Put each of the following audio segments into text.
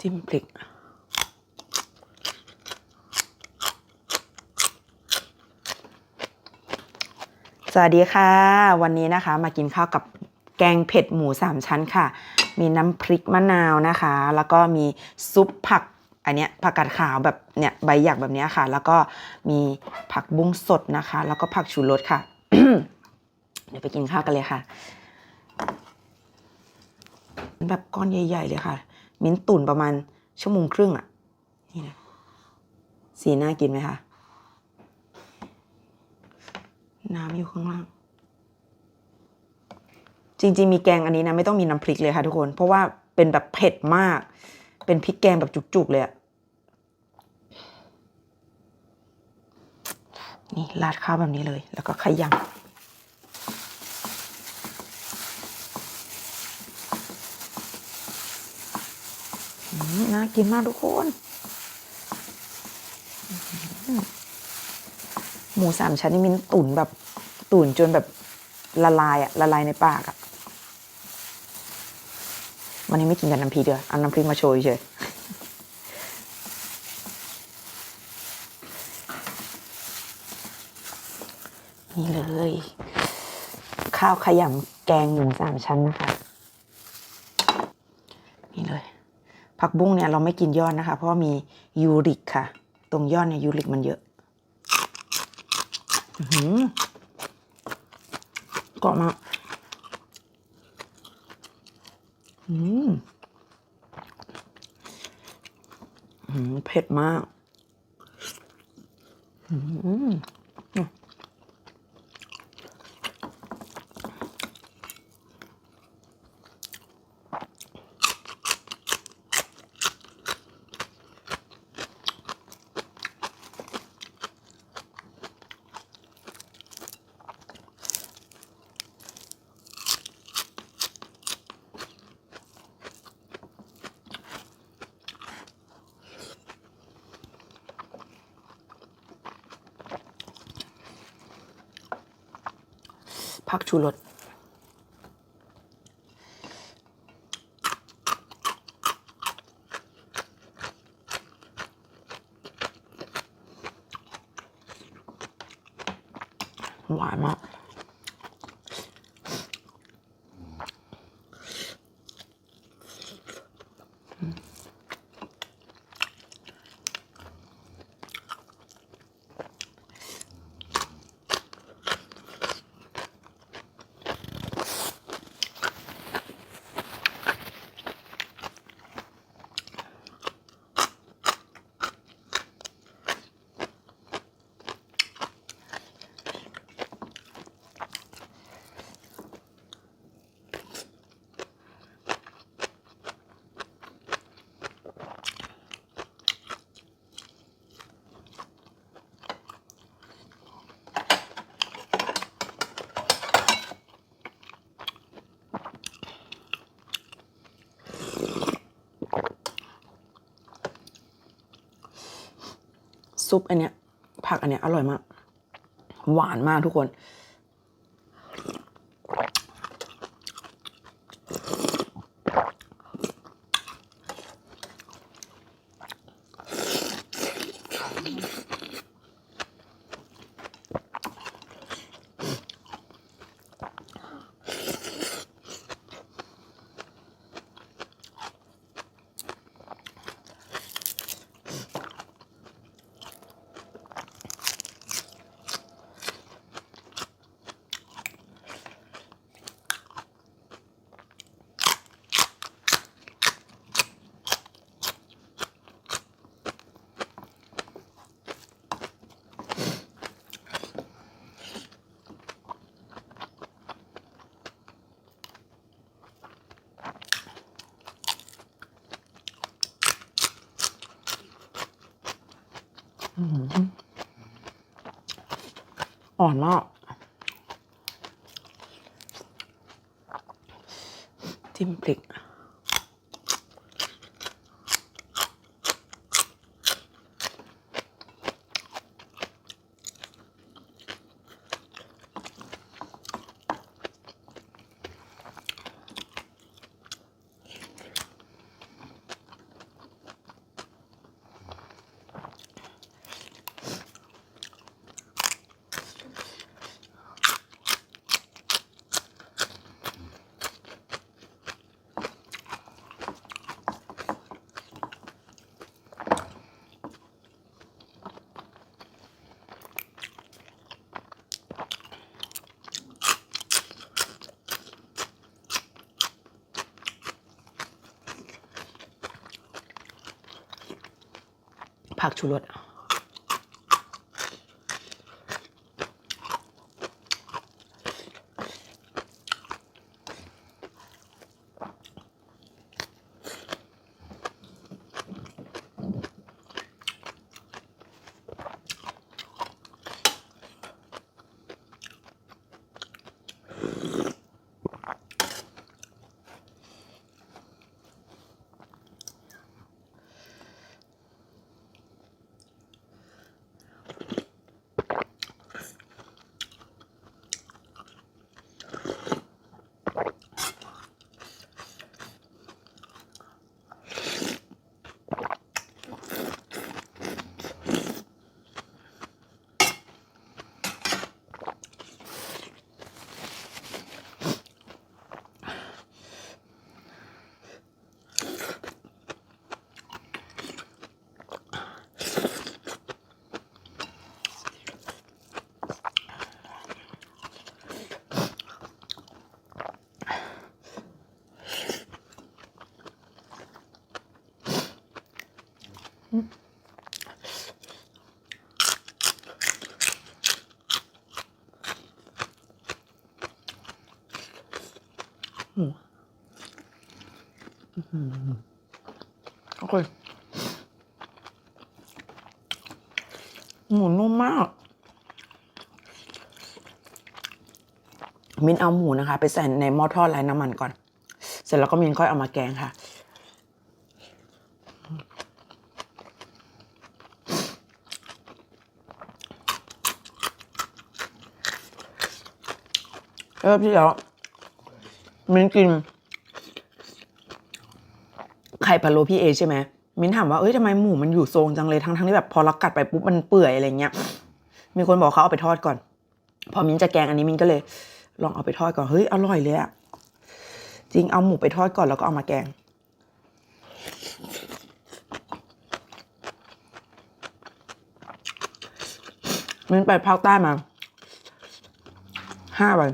จิ้มพริกสวัสดีค่ะ วันนี้นะคะมากินข้าวกับแกงเผ็ดหมูสามชั้นค่ะ มีน้ำพริกมะนาวนะคะ แล้วก็มีซุปผักอันเนี้ยผักกาดขาวแบบเนี่ยใบหยักแบบเนี้ยค่ะ แล้วก็มีผักบุ้งสดนะคะ แล้วก็ผักชูรสค่ะ เดี๋ยวไปกินข้าวกันเลยค่ะ แบบก้อนใหญ่ ๆ เลยค่ะ มิ้นตุ๋นประมาณชั่วโมงครึ่งอะนี่นะสีน่ากินไหมคะ น้ำอยู่ข้างล่าง จริง ๆ มีแกงอันนี้นะ ไม่ต้องมีน้ำพริกเลยค่ะทุกคน เพราะว่าเป็นแบบเผ็ดมาก เป็นพริกแกงแบบจุกๆเลยอะนี่ราดข้าวแบบนี้เลย แล้วก็ขยำ น่ากินมากทุกคน หมูสามชั้นนี่มินตุ๋นแบบตุ๋นจนแบบละลายอะละลายในปากอะวันนี้ไม่กินกับน้ำพริกเดียวเอาน้ำพริกมาโชยเฉยนี่เลย ข้าวขยำแกงหมูสามชั้นนะคะ นี่เลย ผักบุ้งเนี่ยเราไม่กินยอดนะคะ เพราะมียูริกค่ะ ตรงยอดเนี่ยยูริกมันเยอะหือกรอบมากอืมหือเผ็ดมาก อืม ผักชูรสหวานมาก ซุปอันเนี้ยผักอันเนี้ยอร่อยมาก หวานมากทุกคน อ่อนมากจิ้มพริก ผักชูรส โอเคหมูนุ่มมาก มินเอาหมูนะคะ ไปใส่ในหม้อทอดไร้น้ำมันก่อน เสร็จแล้วก็มินค่อยเอามาแกงค่ะ เออพี่แล้วมินกิน ไข่พะโล้พี่เอใช่ไหมมินถามว่าเอ้ยทำไมหมูมันอยู่ทรงจังเลยทั้งทั้งที่แบบพอเรากัดไปปุ๊บมันเปื่อยอะไรเงี้ย มีคนบอกเขาเอาไปทอดก่อน พอมินจะแกงอันนี้มินก็เลย ลองเอาไปทอดก่อนเฮ้ยอร่อยเลยอะจริงเอาหมูไปทอดก่อนแล้วก็เอามาแกงมินไปภาคใต้มาห้าวัน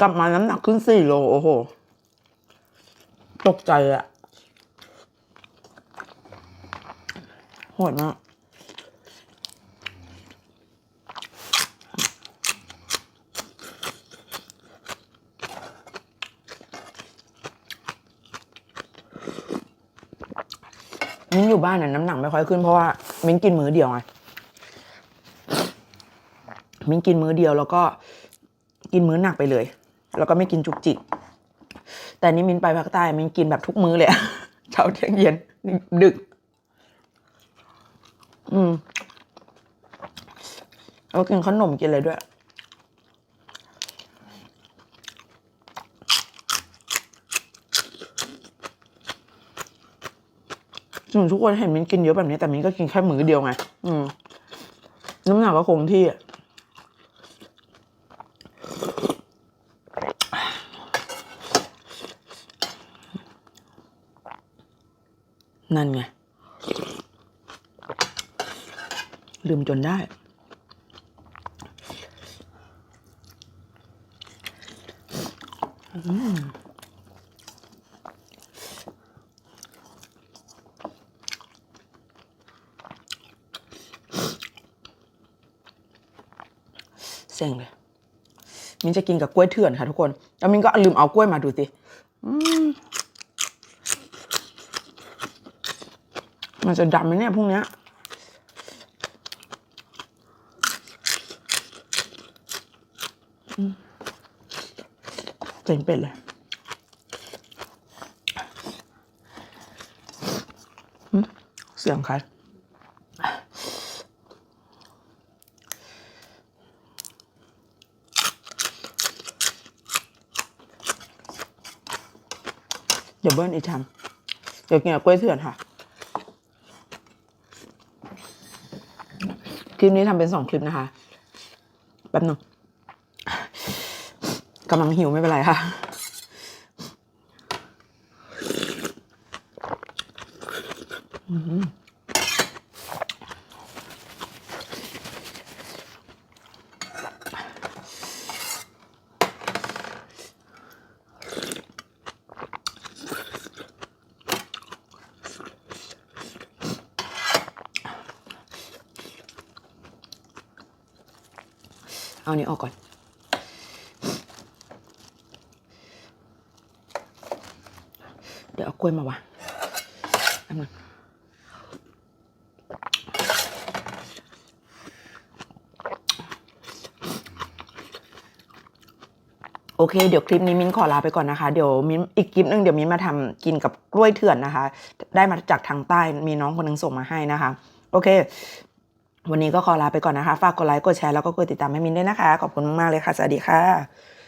กลับมาน้ำหนักขึ้นสี่โล โอ้โห ตกใจอะโหดมากมิ้นอยู่บ้านน่ะน้ำหนักไม่ค่อยขึ้นเพราะว่ามิ้นกินมื้อเดียวไงมิ้นกินมื้อเดียวแล้วก็กินมื้อหนักไปเลย แล้วก็ไม่กินจุกจิก แต่นี่มินไปภาคใต้มินกินแบบทุกมื้อเลยอะเช้าเที่ยงเย็นดึก อืมแล้วกินขนมกินอะไรด้วย ถึงทุกคนเห็นมินกินเยอะแบบนี้แต่มินก็กินแค่มื้อเดียวไง อืม น้ำหนักก็คงที่อะ นั่นไง ลืมจนได้ อืมเซ็งเลยมินจะกินกับกล้วยเถื่อนค่ะทุกคน แล้วมินก็ลืมเอากล้วยมาดูสิ มันจะดำไหมเนี่ยพรุ่งเนี้ยอืมเจ๋งเป็ดเลยเสียงใครเดี๋ยวเบิ้ลอีกชามเดี๋ยวกินกับกล้วยเถื่อนค่ะ คลิปนี้ทำเป็นสองคลิปนะคะแป๊บนึงกำลังหิวไม่เป็นไรค่ะ อืม เอานี้ออกก่อน เดี๋ยวเอากล้วยมาวางแป๊บนึงโอเค เดี๋ยวคลิปนี้มิ้นขอลาไปก่อนนะคะ เดี๋ยวมิ้นอีกคลิปหนึงเดี๋ยวมิ้นมาทำกินกับกล้วยเถื่อนนะคะ ได้มาจากทางใต้มีน้องคนหนึงส่งมาให้นะคะ โอเค วันนี้ก็ขอลาไปก่อนนะคะ ฝากกดไลค์ กดแชร์ แล้วก็กดติดตามให้มินด้วยนะคะ ขอบคุณมากๆเลยค่ะ สวัสดีค่ะ